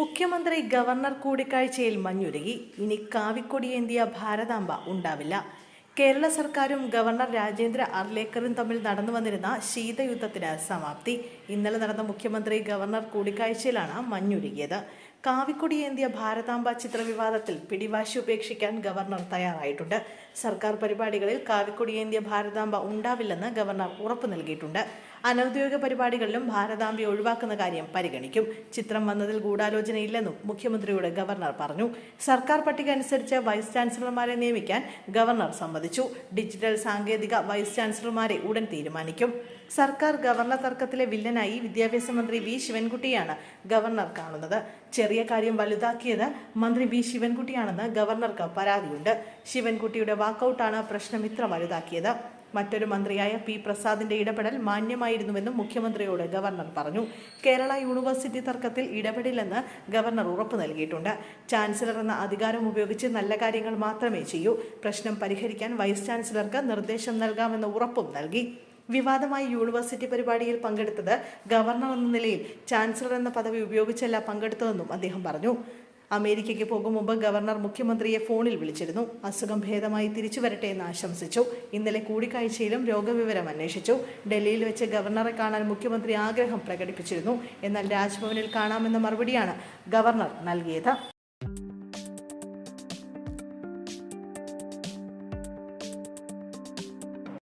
മുഖ്യമന്ത്രി ഗവർണർ കൂടിക്കാഴ്ചയിൽ മഞ്ഞുരുകി. ഇനി കാവിക്കൊടിയേന്തിയ ഭാരതാംബ ഉണ്ടാവില്ല. കേരള സർക്കാരും ഗവർണർ രാജേന്ദ്ര അർലേക്കറും തമ്മിൽ നടന്നു വന്നിരുന്ന ശീതയുദ്ധത്തിന് സമാപ്തി. ഇന്നലെ നടന്ന മുഖ്യമന്ത്രി ഗവർണർ കൂടിക്കാഴ്ചയിലാണ് മഞ്ഞുരുകിയത്. കാവിക്കൊടിയേന്തിയ ഭാരതാംബ ചിത്രവിവാദത്തിൽ പിടിവാശി ഉപേക്ഷിക്കാൻ ഗവർണർ തയ്യാറായിട്ടുണ്ട്. സർക്കാർ പരിപാടികളിൽ കാവിക്കൊടിയേന്തിയ ഭാരതാംബ ഉണ്ടാവില്ലെന്ന് ഗവർണർ ഉറപ്പു നൽകിയിട്ടുണ്ട്. അനൌദ്യോഗിക പരിപാടികളിലും ഭാരതാംബയെ ഒഴിവാക്കുന്ന കാര്യം പരിഗണിക്കും. ചിത്രം വന്നതിൽ ഗൂഢാലോചനയില്ലെന്നും മുഖ്യമന്ത്രിയോട് ഗവർണർ പറഞ്ഞു. സർക്കാർ പട്ടിക അനുസരിച്ച് വൈസ് ചാൻസലർമാരെ നിയമിക്കാൻ ഗവർണർ സമ്മതിച്ചു. ഡിജിറ്റൽ സാങ്കേതിക വൈസ് ചാൻസലർമാരെ ഉടൻ തീരുമാനിക്കും. സർക്കാർ ഗവർണർ തർക്കത്തിലെ വില്ലനായി വിദ്യാഭ്യാസ മന്ത്രി വി. ശിവൻകുട്ടിയാണ് ഗവർണർ കാണുന്നത്. ചെറിയ കാര്യം വലുതാക്കിയത് മന്ത്രി വി ശിവൻകുട്ടിയാണെന്ന് ഗവർണർക്ക് പരാതിയുണ്ട്. ശിവൻകുട്ടിയുടെ വാക്കൌട്ടാണ് പ്രശ്നം ഇത്ര വലുതാക്കിയത്. മറ്റൊരു മന്ത്രിയായ പി പ്രസാദിന്റെ ഇടപെടൽ മാന്യമായിരുന്നുവെന്നും മുഖ്യമന്ത്രിയോട് ഗവർണർ പറഞ്ഞു. കേരള യൂണിവേഴ്സിറ്റി തർക്കത്തിൽ ഇടപെടില്ലെന്ന് ഗവർണർ ഉറപ്പു നൽകിയിട്ടുണ്ട്. ചാൻസലർ എന്ന അധികാരം ഉപയോഗിച്ച് നല്ല കാര്യങ്ങൾ മാത്രമേ ചെയ്യൂ. പ്രശ്നം പരിഹരിക്കാൻ വൈസ് ചാൻസലർക്ക് നിർദ്ദേശം നൽകാമെന്ന ഉറപ്പും നൽകി. വിവാദമായി യൂണിവേഴ്സിറ്റി പരിപാടിയിൽ പങ്കെടുത്തത് ഗവർണർ എന്ന നിലയിൽ ചാൻസലർ എന്ന പദവി ഉപയോഗിച്ചല്ല പങ്കെടുത്തതെന്നും അദ്ദേഹം പറഞ്ഞു. അമേരിക്കയ്ക്ക് പോകും മുമ്പ് ഗവർണർ മുഖ്യമന്ത്രിയെ ഫോണിൽ വിളിച്ചിരുന്നു. അസുഖം ഭേദമായി തിരിച്ചു വരട്ടെ എന്ന് ആശംസിച്ചു. ഇന്നലെ കൂടിക്കാഴ്ചയിലും രോഗവിവരം അന്വേഷിച്ചു. ഡൽഹിയിൽ വെച്ച് ഗവർണറെ കാണാൻ മുഖ്യമന്ത്രി ആഗ്രഹം പ്രകടിപ്പിച്ചിരുന്നു. എന്നാൽ രാജ്ഭവനിൽ കാണാമെന്ന മറുപടിയാണ് ഗവർണർ നൽകിയത്.